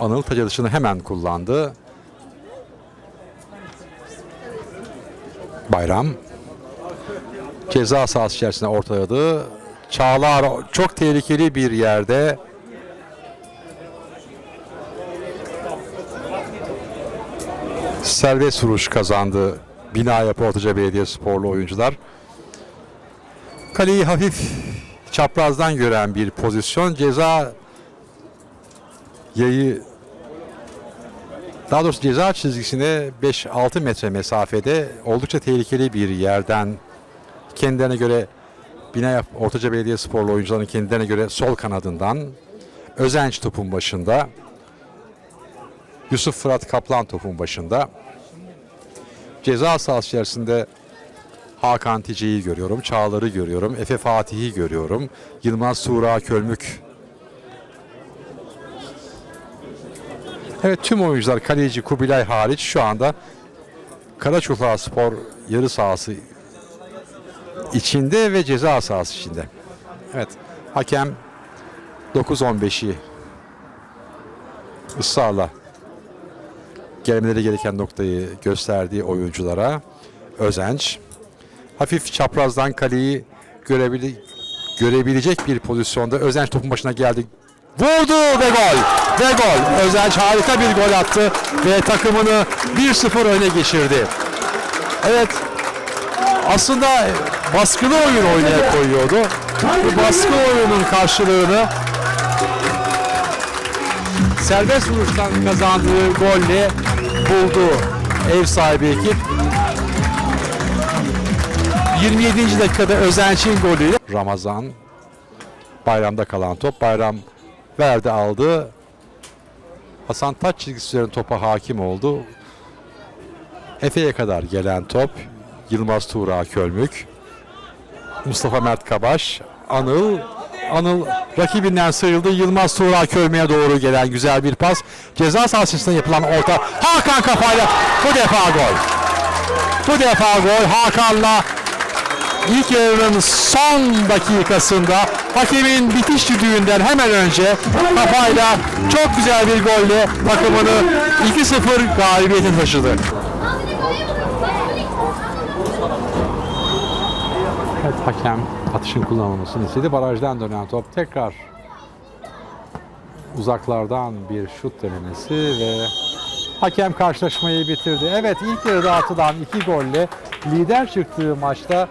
Anıl taç atışını hemen kullandı. Bayram ceza sahası içerisine ortaladı. Çağlar çok tehlikeli bir yerde. Serbest vuruş kazandı Bina Yapı Ortaca Belediye sporlu oyuncular. Kaleyi hafif çaprazdan gören bir pozisyon. Ceza yayı daha doğrusu ceza çizgisine 5-6 metre mesafede oldukça tehlikeli bir yerden kendilerine göre Bina Ortaca Belediye sporlu oyuncuların kendilerine göre sol kanadından Özenç topun başında Yusuf Fırat Kaplan topun başında ceza sahası içerisinde Hakan Tice'yi görüyorum, Çağlar'ı görüyorum, Efe Fatih'i görüyorum, Yılmaz Suğra Kölmük. Evet tüm oyuncular kaleci Kubilay hariç şu anda Karaçukla Spor yarı sahası içinde ve ceza sahası içinde. Evet hakem 9-15'i ısrarla gelmeleri gereken noktayı gösterdiği oyunculara Özenç hafif çaprazdan kaleyi görebile, görebilecek bir pozisyonda Özenç topun başına geldi. Vurdu ve gol. Ve gol. Özenç harika bir gol attı ve takımını 1-0 öne geçirdi. Evet. Aslında baskılı oyun oynaya koyuyordu. Bu baskı oyunun karşılığını serbest vuruştan kazandığı golle buldu ev sahibi ekip. 27. dakikada Özenç'in golüyle Ramazan bayramda kalan top. Bayram verdi aldı. Hasan taç çizgisi üzerine topa hakim oldu. Efe'ye kadar gelen top. Yılmaz Tuğra Kölmük. Mustafa Mert Kabaş. Anıl Anıl rakibinden sıyrıldı. Yılmaz Tuğra Kölmük'e doğru gelen güzel bir pas. Ceza sahasında yapılan orta. Hakan kafayla bu defa gol. Bu defa gol Hakan'la ilk yarının son dakikasında hakemin bitiş düdüğünden hemen önce kafayla çok güzel bir golle takımını 2-0 galibiyete taşıdı. Evet, hakem atışın kullanılmasını istedi. Barajdan dönen top tekrar uzaklardan bir şut denemesi ve hakem karşılaşmayı bitirdi. Evet ilk yarıda atılan iki golle lider çıktığı maçta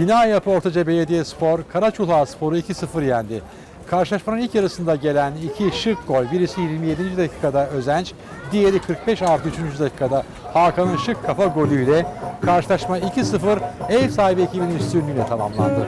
Bina Yapı Ortaca Belediyespor Karaçulha Spor'u 2-0 yendi. Karşılaşmanın ilk yarısında gelen iki şık gol, birisi 27. dakikada Özenç, diğeri 45 artı 3. dakikada Hakan'ın şık kafa golüyle karşılaşma 2-0 ev sahibi ekibinin üstünlüğüyle tamamlandı.